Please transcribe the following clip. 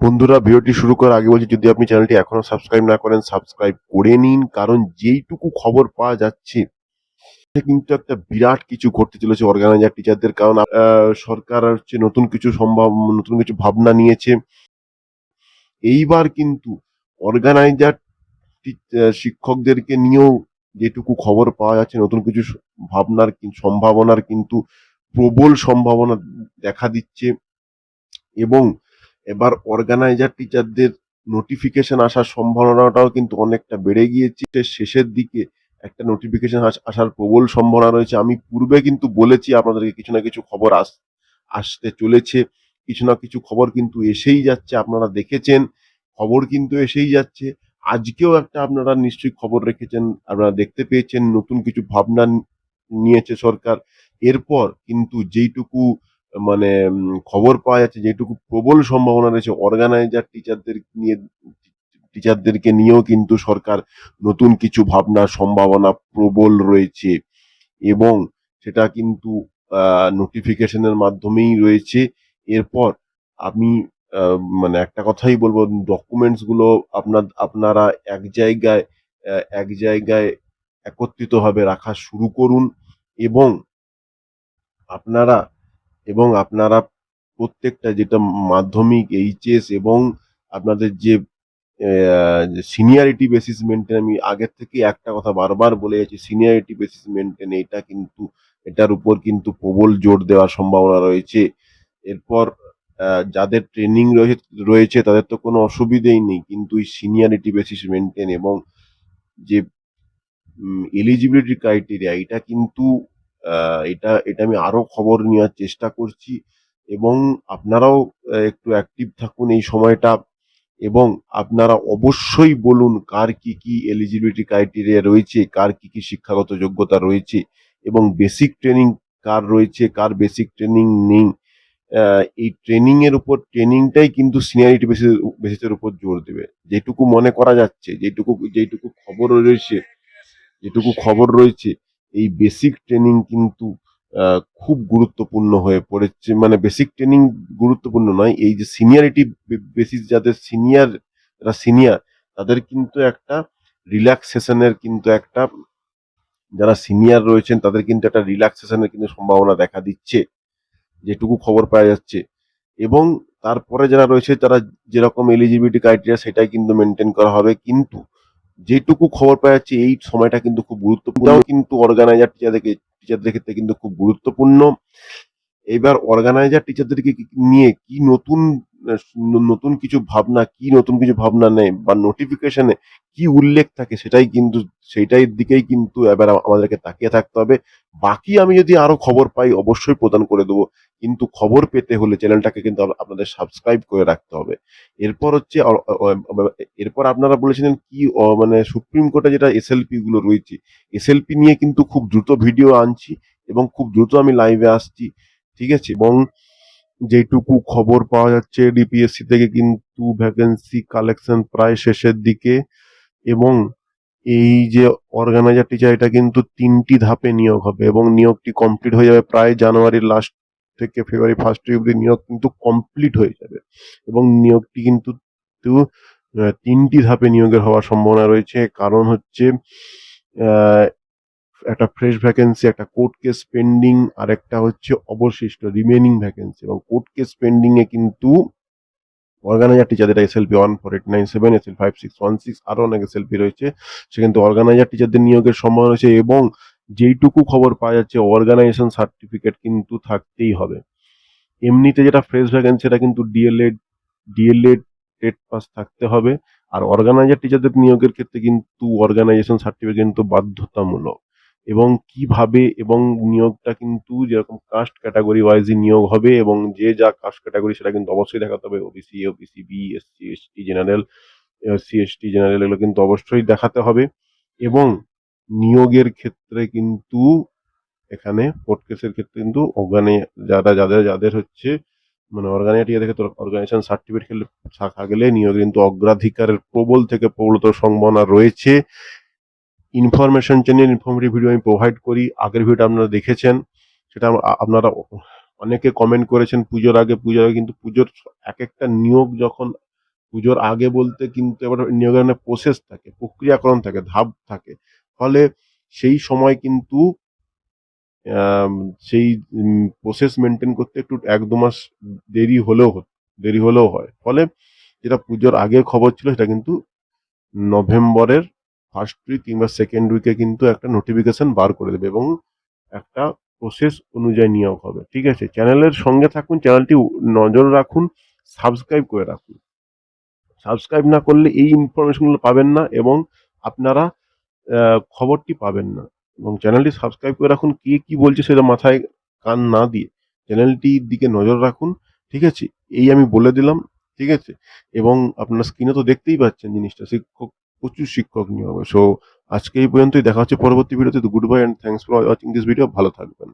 বন্ধুরা, ভিডিওটি শুরু করার আগে বলছি, যদি আপনি চ্যানেলটি এখনও সাবস্ক্রাইব না করেন সাবস্ক্রাইব করে নিন, কারণ যেইটুকু খবর পাওয়া যাচ্ছে কিন্তু একটা বিরাট কিছু ঘটতে চলেছে অর্গানাইজার টিচারদের কারণ সরকার হচ্ছে নতুন কিছু সম্ভব, নতুন কিছু ভাবনা নিয়েছে। এইবার কিন্তু অর্গানাইজার শিক্ষকদেরকে নিয়েও যেটুকু খবর পাওয়া যাচ্ছে, নতুন কিছু ভাবনার সম্ভাবনার কিন্তু প্রবল সম্ভাবনা দেখা দিচ্ছে। এবং এবার অর্গানাইজার টিচারদের নোটিফিকেশন আসার সম্ভাবনাটাও কিন্তু অনেকটা বেড়ে গিয়েছে। শেষের দিকে একটা নোটিফিকেশন আসার প্রবল সম্ভাবনা রয়েছে। আমি পূর্বে কিন্তু বলেছি, আপনাদেরকে কিছু না কিছু খবর আস, আসতে চলেছে। কিছু না কিছু খবর কিন্তু এসেই যাচ্ছে, আপনারা দেখেছেন। খবর কিন্তু এসেই যাচ্ছে। আজকেও একটা আপনারা নিশ্চয়ই খবর রেখেছেন, আপনারা দেখতে পেয়েছেন। নতুন কিছু ভাবনা নিয়েছে সরকার। এরপর কিন্তু যেইটুকু মানে খবর পাওয়া যাচ্ছে যেটুকু প্রবল সম্ভাবনা রয়েছে। অর্গানাইজার টিচারদের নিয়ে টিচারদেরকে নিয়েও কিন্তু সরকার নতুন কিছু ভাবনা, সম্ভাবনা প্রবল রয়েছে। এবং সেটা কিন্তু নোটিফিকেশনের মাধ্যমেই রয়েছে। এরপর আমি মানে একটা কথাই বলব ডকুমেন্টসগুলো আপনার, আপনারা এক জায়গায় এক জায়গায় একত্রিতভাবে রাখা শুরু করুন। এবং আপনারা এবং আপনারা প্রত্যেকটা যেটা মাধ্যমিক, এইচএস এবং আপনাদের যে সিনিয়রিটি বেসিস মেনটেন আমি আগের থেকে একটা কথা বারবার বলে যাচ্ছি, সিনিয়রিটি বেসিস মেনটেন এটা কিন্তু, এটার উপর কিন্তু প্রবল জোর দেওয়ার সম্ভাবনা রয়েছে। এরপর যাদের ট্রেনিং রয়েছে রয়েছে, তাদের তো কোনো অসুবিধেই নেই, কিন্তু এই সিনিয়রিটি বেসিস মেনটেন এবং যে এলিজিবিলিটি ক্রাইটেরিয়া এটা কিন্তু এটা এটা আমি আরও খবর নেওয়ার চেষ্টা করছি এবং আপনারাও একটু অ্যাক্টিভ থাকুন এই সময়টা এবং আপনারা অবশ্যই বলুন কার কি কি এলিজিবিলিটি ক্রাইটেরিয়া রয়েছে, কার কি কি শিক্ষাগত যোগ্যতা রয়েছে এবং বেসিক ট্রেনিং কার রয়েছে, কার বেসিক ট্রেনিং নেই। এই ট্রেনিং এর উপর ট্রেনিংটাই কিন্তু সিনিয়রিটি বেসিস বেসিসের উপর জোর দেবে। যেটুকু মনে করা যাচ্ছে, যেটুকু যেটুকু খবর রয়েছে, যেটুকু খবর রয়েছে এই বেসিক ট্রেনিং কিন্তু খুব গুরুত্বপূর্ণ হয়ে পড়েছে। মানে বেসিক ট্রেনিং গুরুত্বপূর্ণ নয়, এই যে সিনিয়রিটি বেসিস যাদের সিনিয়র যারা সিনিয়র তাদের কিন্তু একটা রিল্যাক্সেশনের কিন্তু একটা, যারা সিনিয়র রয়েছেন, তাদের কিন্তু একটা রিল্যাক্সেশনের কিন্তু সম্ভাবনা দেখা দিচ্ছে, যেটুকু খবর পাওয়া যাচ্ছে। এবং তারপরে যারা রয়েছে, তারা যেরকম এলিজিবিলিটি ক্রাইটেরিয়া সেটাই কিন্তু মেনটেন করা হবে। কিন্তু যেটুকু খবর পাওয়া যাচ্ছে এই সময়টা কিন্তু খুব গুরুত্বপূর্ণ। কিন্তু অর্গানাইজার টিচারদেরকে টিচারদের ক্ষেত্রে কিন্তু খুব গুরুত্বপূর্ণ। এবার অর্গানাইজার টিচারদেরকে নিয়ে কি নতুন নতুন কিছু ভাবনা, কি নতুন কিছু ভাবনা নেয় বা নোটিফিকেশনে কি উল্লেখ থাকে সেটাই কিন্তু, সেইটাই দিকেই কিন্তু এবার আমাদেরকে তাকিয়ে থাকতে হবে। বাকি আমি যদি আরও খবর পাই, অবশ্যই প্রদান করে দেবো। কিন্তু খবর পেতে হলে চ্যানেলটাকে কিন্তু আপনাদের সাবস্ক্রাইব করে রাখতে হবে। এরপর হচ্ছে এরপর আপনারা বলেছিলেন কি মানে সুপ্রিম কোর্টে যেটা এসএলপি গুলো রয়েছে এসএলপি নিয়ে কিন্তু খুব দ্রুত ভিডিও আনছি এবং খুব দ্রুত আমি লাইভে আসছি, ঠিক আছে? এবং যেটুকু খবর পাওয়া যাচ্ছে ডিপিএসসি থেকে কিন্তু ভ্যাকেন্সি কালেকশন প্রায় শেষের দিকে এবং এই যে অর্গানাইজার টিচার এটা কিন্তু তিনটি ধাপে নিয়োগ হবে এবং নিয়োগটি কমপ্লিট হয়ে যাবে প্রায় জানুয়ারির লাস্ট থেকে ফেব্রুয়ারি ফার্স্ট অব্দি নিয়োগ কিন্তু কমপ্লিট হয়ে যাবে এবং নিয়োগটি কিন্তু তিনটি ধাপে নিয়োগের হওয়ার সম্ভাবনা রয়েছে। কারণ হচ্ছে একটা ফ্রেশ ভ্যাকেন্সি একটা কোর্ট কেস পেন্ডিং আর একটা হচ্ছে অবশিষ্ট রিমেনিং ভ্যাকেন্সি এবং কোর্ট কেস পেন্ডিং এ কিন্তু অর্গানাইজার টিচারদের SLP one four eight nine seven SL five six one six আরও অনেক এসএলপি রয়েছে। সে কিন্তু অর্গানাইজার টিচারদের নিয়োগের সম্ভাবনা রয়েছে এবং যেইটুকু খবর পাওয়া যাচ্ছে অর্গানাইজেশন সার্টিফিকেট কিন্তু থাকতেই হবে। এমনিতে যেটা ফ্রেশ ভ্যাকেন্সি সেটা কিন্তু ডিএলএড ডিএলএড টেট পাস থাকতে হবে। আর অর্গানাইজার টিচারদের নিয়োগের ক্ষেত্রে কিন্তু অর্গানাইজেশন সার্টিফিকেট কিন্তু বাধ্যতামূলক। এবং কীভাবে এবং নিয়োগটা কিন্তু যেরকম কাস্ট ক্যাটাগরি ওয়াইজই নিয়োগ হবে এবং যে যা কাস্ট ক্যাটাগরি সেটা কিন্তু অবশ্যই দেখাতে হবে। OBC OBC B SC ST general SC ST general এগুলো কিন্তু অবশ্যই দেখাতে হবে এবং নিয়োগের ক্ষেত্রে কিন্তু এখানে কোর্ট কেসের ক্ষেত্রে কিন্তু অর্গানে যারা, যাদের যাদের হচ্ছে মানে অর্গানাইটিয়া থেকে অর্গানাইজেশন সার্টিফিকেট খেলে থাকা গেলে নিয়োগ কিন্তু অগ্রাধিকারের প্রবল থেকে প্রবলতর সম্ভাবনা রয়েছে। ইনফরমেশন চ্যানেল ইনফরমেটিভ ভিডিও আমি প্রোভাইড করি। আগের ভিডিওটা আপনারা দেখেছেন, সেটা আপনারা অনেকে কমেন্ট করেছেন পুজোর আগে পুজোর আগে, কিন্তু পুজোর এক একটা নিয়োগ যখন, পুজোর আগে বলতে কিন্তু এবার নিয়োগের অনেক প্রসেস থাকে, প্রক্রিয়াকরণ থাকে, ধাপ থাকে। ফলে সেই সময় কিন্তু সেই প্রসেস মেনটেন করতে একটু, এক দু মাস দেরি হলেও দেরি হলেও হয়। ফলে যেটা পুজোর আগের খবর ছিল সেটা কিন্তু নভেম্বরের ফার্স্ট উইক কিংবা সেকেন্ড উইকে কিন্তু একটা নোটিফিকেশন বার করে দেবে এবং একটা প্রসেস অনুযায়ী নিয়োগ হবে। ঠিক আছে? চ্যানেলের সঙ্গে থাকুন চ্যানেলটি নজর রাখুন সাবস্ক্রাইব করে রাখুন। সাবস্ক্রাইব না করলে এই ইনফরমেশনগুলো পাবেন না এবং আপনারা খবরটি পাবেন না। এবং চ্যানেলটি সাবস্ক্রাইব করে রাখুন, কে কি বলছে সেটা মাথায় কান না দিয়ে। চ্যানেলটির দিকে নজর রাখুন, ঠিক আছে? এই আমি বলে দিলাম, ঠিক আছে? এবং আপনার স্ক্রিনে তো দেখতেই পাচ্ছেন জিনিসটা। শিক্ষক প্রচুর শিক্ষক নিয়ে হবে। সো আজকে এই পর্যন্তই। দেখা হচ্ছে পরবর্তী ভিডিওতে good bye and thanks for watching this video ভালো থাকবেন।